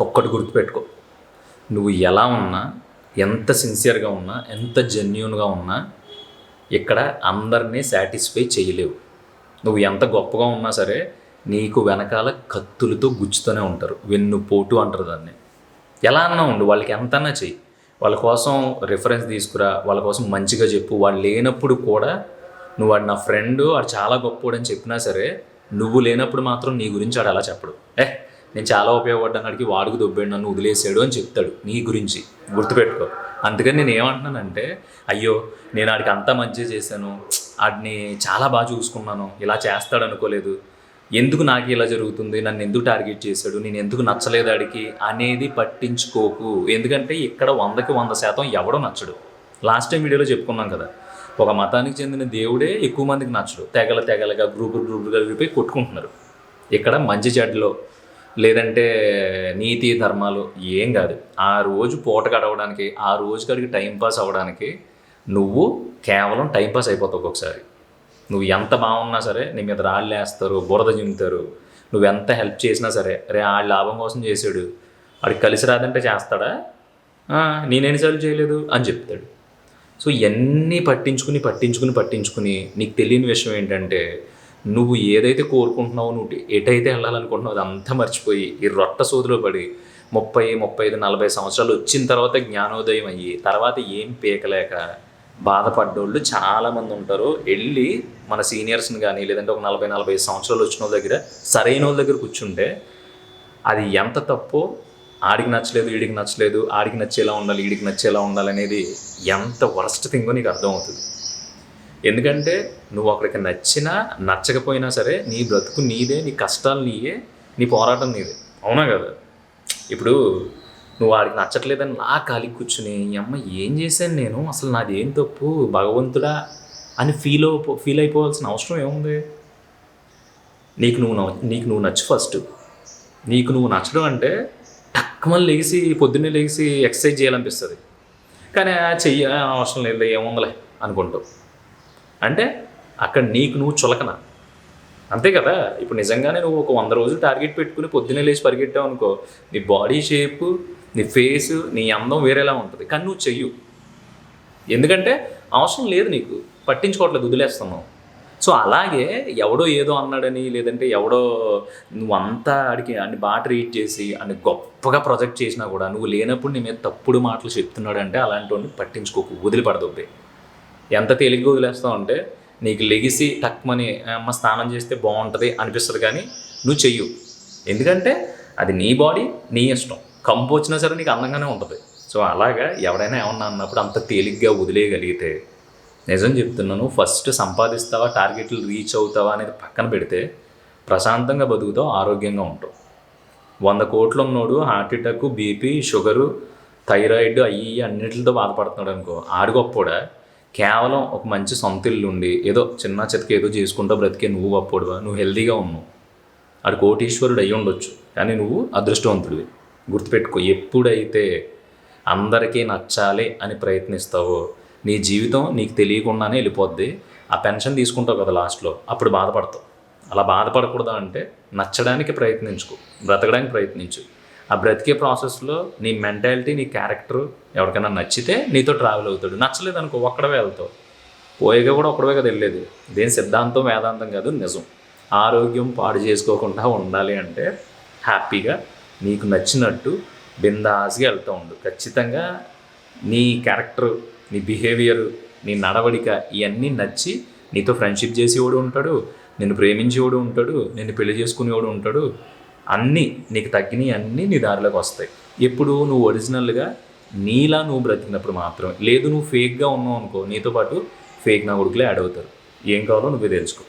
ఒక్కటి గుర్తుపెట్టుకో. నువ్వు ఎలా ఉన్నా ఎంత సిన్సియర్గా ఉన్నా ఎంత జెన్యున్గా ఉన్నా ఇక్కడ అందరినీ సాటిస్ఫై చేయలేవు. నువ్వు ఎంత గొప్పగా ఉన్నా సరే నీకు వెనకాల కత్తులతో గుచ్చుతూనే ఉంటారు. వెన్ను పోటు అంటారు దాన్ని. ఎలా అన్నా ఉండు వాళ్ళకి ఎంతన్నా చెయ్యి. వాళ్ళ కోసం రిఫరెన్స్ తీసుకురా వాళ్ళ కోసం మంచిగా చెప్పు. వాళ్ళు లేనప్పుడు కూడా నువ్వు వాడు నా ఫ్రెండ్ వాడు చాలా గొప్పవాడు అని చెప్పినా సరే నువ్వు లేనప్పుడు మాత్రం నీ గురించి వాడు అలా చెప్పడు. ఏ? నేను చాలా ఉపయోగపడ్డానికి వాడుకు దొబ్బాడు నన్ను వదిలేసాడు అని చెప్తాడు నీ గురించి. గుర్తుపెట్టుకో. అందుకని నేను ఏమంటున్నానంటే అయ్యో నేను ఆడికి అంతా మంచి చేశాను ఆడిని చాలా బాగా చూసుకున్నాను ఇలా చేస్తాడు అనుకోలేదు. ఎందుకు నాకు ఇలా జరుగుతుంది? నన్ను ఎందుకు టార్గెట్ చేశాడు? నేను ఎందుకు నచ్చలేదు ఆడికి? అనేది పట్టించుకోకు. ఎందుకంటే ఇక్కడ వందకి వంద శాతం ఎవడో నచ్చడు. లాస్ట్ టైం వీడియోలో చెప్పుకున్నాం కదా ఒక మతానికి చెందిన దేవుడే ఎక్కువ మందికి నచ్చడు. తెగల తెగలగా గ్రూపులు గ్రూపులుగా విడిపోయి కొట్టుకుంటున్నారు. ఇక్కడ మంచి చెడ్డలో లేదంటే నీతి ధర్మాలు ఏం కాదు. ఆ రోజు పూట గడవడానికి ఆ రోజు కడిగి టైంపాస్ అవ్వడానికి నువ్వు కేవలం టైంపాస్ అయిపోతావు ఒక్కొక్కసారి. నువ్వు ఎంత బాగున్నా సరే నీ మీద రాళ్ళు వేస్తారు బురద చింపుతారు నువ్వెంత హెల్ప్ చేసినా సరే రే ఆ లాభం కోసం చేసాడు వాడికి కలిసి రాదంటే చేస్తాడా? నేనేసార్లు చేయలేదు అని చెప్తాడు. సో ఇవన్నీ పట్టించుకుని పట్టించుకుని పట్టించుకుని నీకు తెలియని విషయం ఏంటంటే నువ్వు ఏదైతే కోరుకుంటున్నావో నువ్వు ఎటైతే వెళ్ళాలనుకుంటున్నావు అదంతా మర్చిపోయి ఈ రొట్ట సోదులో పడి ముప్పై ముప్పై ఐదు నలభై సంవత్సరాలు వచ్చిన తర్వాత జ్ఞానోదయం అయ్యి తర్వాత ఏం పీకలేక బాధపడ్డోళ్ళు చాలామంది ఉంటారు. వెళ్ళి మన సీనియర్స్ని కానీ లేదంటే ఒక నలభై నలభై సంవత్సరాలు వచ్చిన వాళ్ళ దగ్గర సరైన వాళ్ళ దగ్గర కూర్చుంటే అది ఎంత తప్పో ఆడికి నచ్చలేదు వీడికి నచ్చలేదు ఆడికి నచ్చేలా ఉండాలి వీడికి నచ్చేలా ఉండాలి అనేది ఎంత వరస్ట్ థింగో నీకు అర్థమవుతుంది. ఎందుకంటే నువ్వు ఒకరికి నచ్చినా నచ్చకపోయినా సరే నీ బ్రతుకు నీదే నీ కష్టాలు నీయే నీ పోరాటం నీదే. అవునా కదా? ఇప్పుడు నువ్వు వాడికి నచ్చట్లేదని నా కాలికి కూర్చుని ఈ అమ్మ ఏం చేశాను నేను? అసలు నాది ఏం తప్పు? భగవంతుడా? అని ఫీల్ ఫీల్ అయిపోవాల్సిన అవసరం ఏముంది? నీకు నువ్వు నీకు నువ్వు నచ్చు ఫస్ట్ నీకు నువ్వు నచ్చడం అంటే టక్కుమని లేచి పొద్దున్నే లేచి ఎక్సర్సైజ్ చేయాలనిపిస్తుంది. కానీ ఆ చెయ్యి అవసరం లేదు ఏముందలే అనుకుంటావు. అంటే అక్కడ నీకు నువ్వు చులకన. అంతే కదా? ఇప్పుడు నిజంగానే నువ్వు ఒక వంద రోజులు టార్గెట్ పెట్టుకుని పొద్దున్నే లేచి పరిగెట్టావు అనుకో నీ బాడీ షేప్ నీ ఫేస్ నీ అందం వేరేలా ఉంటుంది. కానీ నువ్వు చెయ్యు. ఎందుకంటే అవసరం లేదు నీకు. పట్టించుకోవట్లేదు వదిలేస్తున్నావు. సో అలాగే ఎవడో ఏదో అన్నాడని లేదంటే ఎవడో నువ్వు అంతా ఆడికి అన్ని బాగా ట్రీట్ చేసి అన్ని గొప్పగా ప్రొజెక్ట్ చేసినా కూడా నువ్వు లేనప్పుడు నీ మీద తప్పుడు మాటలు చెప్తున్నాడంటే అలాంటి వాడిని పట్టించుకోకు వదిలిపడదొబ్బే ఎంత తేలిగ్గా వదిలేస్తావు అంటే నీకు లెగిసి టక్మని అమ్మ స్నానం చేస్తే బాగుంటుంది అనిపిస్తుంది కానీ నువ్వు చెయ్యు. ఎందుకంటే అది నీ బాడీ నీ ఇష్టం. కంపు వచ్చినా సరే నీకు అందంగానే ఉంటుంది. సో అలాగా ఎవడైనా ఏమన్నా అన్నప్పుడు అంత తేలిగ్గా వదిలేయగలిగితే నిజం చెప్తున్నాను ఫస్ట్ సంపాదిస్తావా టార్గెట్లు రీచ్ అవుతావా అనేది పక్కన పెడితే ప్రశాంతంగా బతుకుతావు ఆరోగ్యంగా ఉంటావు. వంద కోట్లు ఉన్నోడు heart attack BP sugar thyroid అయ్యి అన్నిటితో బాధపడుతున్నాడు అనుకో ఆడు గొప్పోడా కేవలం ఒక మంచి సొంత ఇల్లు ఉండి ఏదో చిన్న చితక ఏదో చేసుకుంటూ బ్రతికే నువ్వు గొప్పోడువా నువ్వు హెల్దీగా ఉన్నావు. ఆడు కోటీశ్వరుడు అయి ఉండొచ్చు కానీ నువ్వు అదృష్టవంతుడివి. గుర్తుపెట్టుకో ఎప్పుడైతే అందరికీ నచ్చాలి అని ప్రయత్నిస్తావో నీ జీవితం నీకు తెలియకుండానే వెళ్ళిపోద్ది. ఆ పెన్షన్ తీసుకుంటావు కదా లాస్ట్లో అప్పుడు బాధపడతావు. అలా బాధపడకూడదు అంటే నచ్చడానికి ప్రయత్నించుకో బ్రతకడానికి ప్రయత్నించు. ఆ బ్రతికే ప్రాసెస్లో నీ మెంటాలిటీ నీ క్యారెక్టర్ ఎవరికైనా నచ్చితే నీతో ట్రావెల్ అవుతాడు. నచ్చలేదు అనుకో ఒక్కడవే వెళ్తావు. పోయేగా కూడా ఒక్కడవే కదా వెళ్ళేది. దేని సిద్ధాంతం వేదాంతం కాదు నిజం. ఆరోగ్యం పాడు చేసుకోకుండా ఉండాలి అంటే హ్యాపీగా నీకు నచ్చినట్టు బిందాస్గా వెళ్తూ ఉండు. ఖచ్చితంగా నీ క్యారెక్టర్ నీ బిహేవియర్ నీ నడవడిక ఇవన్నీ నచ్చి నీతో ఫ్రెండ్షిప్ చేసేవాడు ఉంటాడు నిన్ను ప్రేమించేవాడు ఉంటాడు నిన్ను పెళ్ళి చేసుకునేవాడు ఉంటాడు అన్నీ నీకు తగ్గినవి అన్నీ నీ దారిలోకి వస్తాయి. ఎప్పుడు నువ్వు ఒరిజినల్గా నీలా నువ్వు బ్రతికినప్పుడు మాత్రమే. లేదు నువ్వు ఫేక్గా ఉన్నావు అనుకో నీతో పాటు ఫేక్ నా కొడుకులే యాడ్ అవుతారు. ఏం కావాలో నువ్వే తెలుసుకో.